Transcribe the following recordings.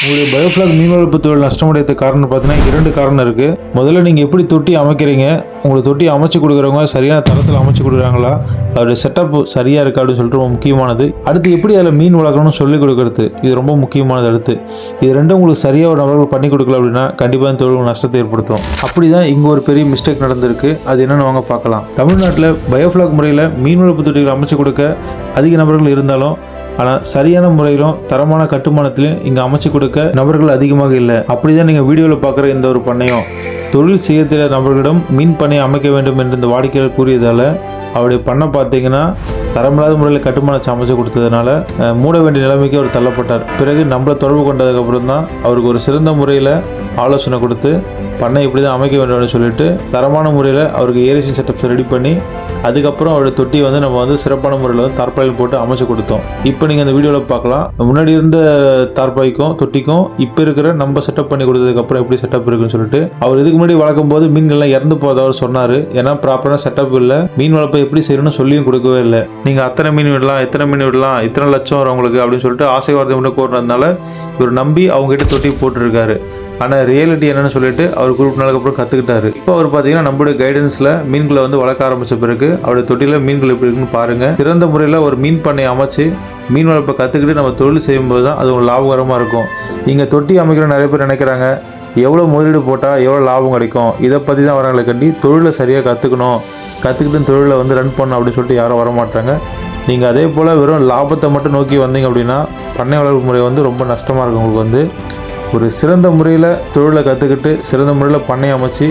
உங்களுடைய பயோஃப்ளாக் மீன் வளர்ப்பு தொழில் நஷ்டமடைத்த காரணம் பார்த்தீங்கன்னா இரண்டு காரணம் இருக்குது முதல்ல நீங்கள் எப்படி தொட்டி அமைக்கிறீங்க? உங்களுக்கு தொட்டி அமைச்சு கொடுக்குறவங்க சரியான தரத்தில் அமைச்சு கொடுக்குறாங்களா? அதோடைய செட்டப் சரியாக இருக்கா அப்படின்னு சொல்லிட்டு ரொம்ப முக்கியமானது. அடுத்து எப்படி அதில் மீன் வளர்க்கணும்னு சொல்லிக் கொடுக்குறது? இது ரொம்ப முக்கியமானது அடுத்து. இது ரெண்டும் உங்களுக்கு சரியாக ஒரு நபர்கள் பண்ணி கொடுக்கல அப்படின்னா கண்டிப்பாக இந்த தொழில் நஷ்டத்தை ஏற்படுத்தும். அப்படி தான் இங்கே ஒரு பெரிய மிஸ்டேக் நடந்திருக்கு. அது என்னென்னு வாங்க பார்க்கலாம். தமிழ்நாட்டில் பயோஃப்ளாக் முறையில் மீன் வளர்ப்பு தொட்டிகள் அமைச்சு கொடுக்க அதிக நபர்கள் இருந்தாலும் ஆனால் சரியான முறையிலும் தரமான கட்டுமானத்திலையும் இங்கே அமைச்சு கொடுக்க நபர்கள் அதிகமாக இல்லை. அப்படி தான் நீங்கள் வீடியோவில் பார்க்குற இந்த ஒரு பண்ணையும். தொழில் செய்ய தெரியாத நபர்களிடம் மீன் பண்ணை அமைக்க வேண்டும் என்று இந்த வாடிக்கையாளர் கூறியதால் அவருடைய பண்ணை பார்த்தீங்கன்னா தரமில்லாத முறையில் கட்டுமானம் அமைச்சு கொடுத்ததுனால மூட வேண்டிய நிலைமைக்கு அவர் தள்ளப்பட்டார். பிறகு நம்மளை தொடர்பு கொண்டதுக்கப்புறம் தான் அவருக்கு ஒரு சிறந்த முறையில் ஆலோசனை கொடுத்து பண்ணை இப்படி தான் அமைக்க வேண்டும்னு சொல்லிட்டு தரமான முறையில் அவருக்கு ஏரேஷன் செட்டப்ஸ் ரெடி பண்ணி அதுக்கப்புறம் அவரோட தொட்டி வந்து நம்ம வந்து சிறப்பான முறையில் வந்து தார்பாயில் போட்டு அமைச்சு கொடுத்தோம். இப்போ நீங்கள் அந்த வீடியோவில் பார்க்கலாம். முன்னாடி இருந்த தார்பாய்க்கும் தொட்டிக்கும் இப்போ இருக்கிற நம்ம செட்டப் பண்ணி கொடுத்ததுக்கப்புறம் எப்படி செட்டப் இருக்குன்னு சொல்லிட்டு அவர் இதுக்கு முன்னாடி வளர்க்கும் போது மீன்கள்லாம் இறந்து போதா சொன்னார். ஏன்னா ப்ராப்பரான செட்டப் இல்லை. மீன் வளர்ப்பை எப்படி செய்யணும்னு சொல்லியும் கொடுக்கவே இல்லை. நீங்கள் அத்தனை மீன் விடலாம் இத்தனை மீன் விடலாம் இத்தனை லட்சம் வரும் உங்களுக்கு அப்படின்னு சொல்லிட்டு ஆசை வார்த்தை மட்டும் கூறினதுனால இவர் நம்பி அவங்ககிட்ட தொட்டி போட்டிருக்காரு. ஆனால் ரியாலிட்டி என்னன்னு சொல்லிட்டு அவர் குரூப் நாளுக்கு அப்புறம் கற்றுக்கிட்டாரு இப்போ அவர் பார்த்தீங்கன்னா நம்மளுடைய கைடன்ஸில் மீன்களை வந்து வளர்க்க ஆரம்பிச்ச பிறகு அவருடைய தொட்டியில் மீன்கள் எப்படி இருக்குன்னு பாருங்கள் சிறந்த முறையில் ஒரு மீன் பண்ணை அமைச்சு மீன் வளர்ப்பை கற்றுக்கிட்டு நம்ம தொழில் செய்யும்போது தான் அது ஒரு லாபகரமாக இருக்கும். இங்கே தொட்டி அமைக்கிற நிறைய பேர் நினைக்கிறாங்க எவ்வளோ முதலீடு போட்டால் எவ்வளோ லாபம் கிடைக்கும்? இதை பற்றி தான் வரங்களை கண்டி தொழிலை சரியாக கற்றுக்கணும் கற்றுக்கிட்டு தொழிலை வந்து ரன் பண்ணணும் அப்படின்னு சொல்லிட்டு யாரும் வரமாட்டாங்க. நீங்கள் அதே போல் வெறும் லாபத்தை மட்டும் நோக்கி வந்தீங்க அப்படின்னா பண்ணை வளர்ப்பு முறை வந்து ரொம்ப நஷ்டமாக இருக்கும் உங்களுக்கு வந்து. ஒரு சிறந்த முறையில் தொழிலை கற்றுக்கிட்டு சிறந்த முறையில் பண்ணை அமைச்சு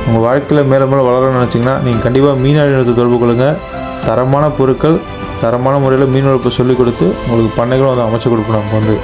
உங்கள் வாழ்க்கையில் மேலே மேலே வளரணும்னு நினச்சிங்கன்னா நீங்கள் கண்டிப்பாக மீனாடி நிறுவனத்தை தொடர்பு கொள்ளுங்கள் தரமான பொருட்கள் தரமான முறையில் மீன் வளர்ப்பு சொல்லிக் கொடுத்து உங்களுக்கு பண்ணைகளும் வந்து அமைச்சு கொடுக்கணும் நமக்கு வந்து